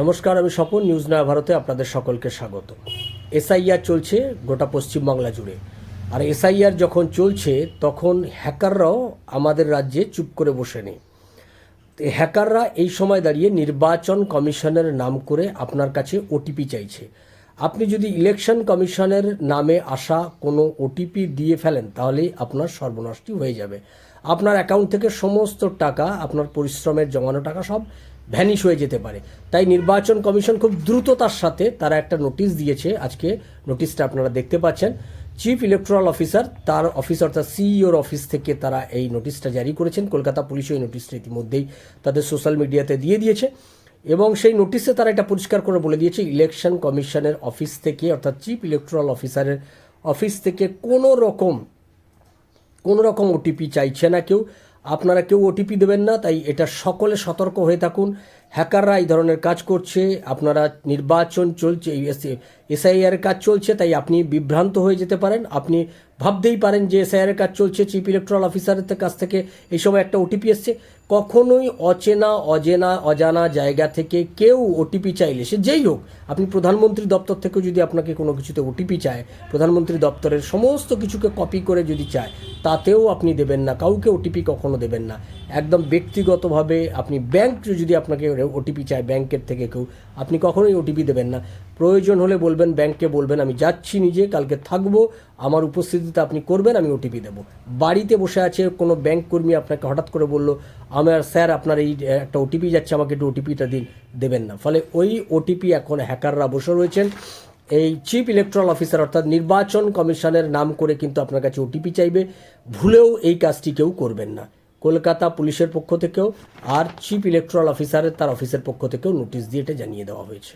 নমস্কার, আমি স্বপন নিউজ নয়া ভারতে আপনাদের সকলকে স্বাগত। এসআইআর চলছে গোটা পশ্চিমবাংলা জুড়ে। আর এসআইআর যখন চলছে, তখন হ্যাকাররাও আমাদের রাজ্যে চুপ করে বসে নেই। হ্যাকাররা এই সময় দাঁড়িয়ে নির্বাচন কমিশনের নাম করে আপনার কাছে ওটিপি চাইছে। আপনি যদি ইলেকশন কমিশনের নামে আসা কোনো ওটিপি দিয়ে ফেলেন, তাহলেই আপনার সর্বনাশটি হয়ে যাবে। আপনার অ্যাকাউন্ট থেকে সমস্ত টাকা, আপনার পরিশ্রমের জমানো টাকা সব ভ্যানিশ হয়ে যেতে পারে। তাই নির্বাচন কমিশন খুব দ্রুততার সাথে তারা একটা নোটিশ দিয়েছে। আজকে নোটিশটা আপনারা দেখতে পাচ্ছেন। চিফ ইলেকট্রাল অফিসার তার অফিস অর্থাৎ সিইওর অফিস থেকে তারা এই নোটিশটা জারি করেছেন। কলকাতা পুলিশ এই নোটিশটা ইতিমধ্যেই তাদের সোশ্যাল মিডিয়াতে দিয়ে দিয়েছে। এবং সেই নোটিশে তারা এটা পরিষ্কার করে বলে দিয়েছে, ইলেকশন কমিশনের অফিস থেকে, অর্থাৎ চিফ ইলেকট্রাল অফিসারের অফিস থেকে কোনো রকম কোনো রকম ওটিপি চাইছে না কেউ। আপনারা কেউ ওটিপি দেবেন না, তাই এটা সকলে সতর্ক হয়ে থাকুন। হ্যাকাররা এই ধরনের কাজ করছে, আপনারা নির্বাচন চলছে এসআইআর কাজ চলছে, তাই আপনি বিভ্রান্ত হয়ে যেতে পারেন। আপনি ভাবতেই পারেন যে এসআইআর কাজ চলছে চিফ ইলেকট্রাল অফিসারের কাছ থেকে এই সময় একটা ওটিপি এসছে। কখনোই অচেনা, অজেনা, অজানা জায়গা থেকে কেউ ওটিপি চাইলে, সে যেই হোক, আপনি প্রধানমন্ত্রী দপ্তর থেকেও যদি আপনাকে কোনো কিছুতে ওটিপি চায়, প্রধানমন্ত্রী দপ্তরের সমস্ত কিছুকে কপি করে যদি চায় তাতেও আপনি দেবেন না, কাউকে ওটিপি কখনো দেবেন না। একদম ব্যক্তিগতভাবে আপনি ব্যাংক যদি আপনাকে ওটিপি চায়, ব্যাংকের থেকে কেউ, আপনি কখনোই ওটিপি দেবেন না। প্রয়োজন হলে বলবেন ব্যাংককে বলবেন, আমি যাচ্ছি নিজে, কালকে থাকব, আমার উপস্থিতিতে আপনি করবেন, আমি ওটিপি দেবো। বাড়িতে বসে আছে কোনো ব্যাংক কর্মী আপনাকে হঠাৎ করে বলল, আমার স্যার, আপনার এই একটা ওটিপি যাচ্ছে, আমাকে একটু ওটিপিটা দিন। দেবেন না। ফলে ওই ওটিপি এখন হ্যাকাররা বসে রয়েছেন। এই চিফ ইলেকট্রাল অফিসার অর্থাৎ নির্বাচন কমিশনের নাম করে কিন্তু আপনার কাছে ওটিপি চাইবে। ভুলেও এই কাজটি কেউ করবেন না। কলকাতা পুলিশের পক্ষ থেকেও আর চিফ ইলেকট্রাল অফিসারের তার অফিসের পক্ষ থেকেও নোটিশ দিয়ে এটা জানিয়ে দেওয়া হয়েছে।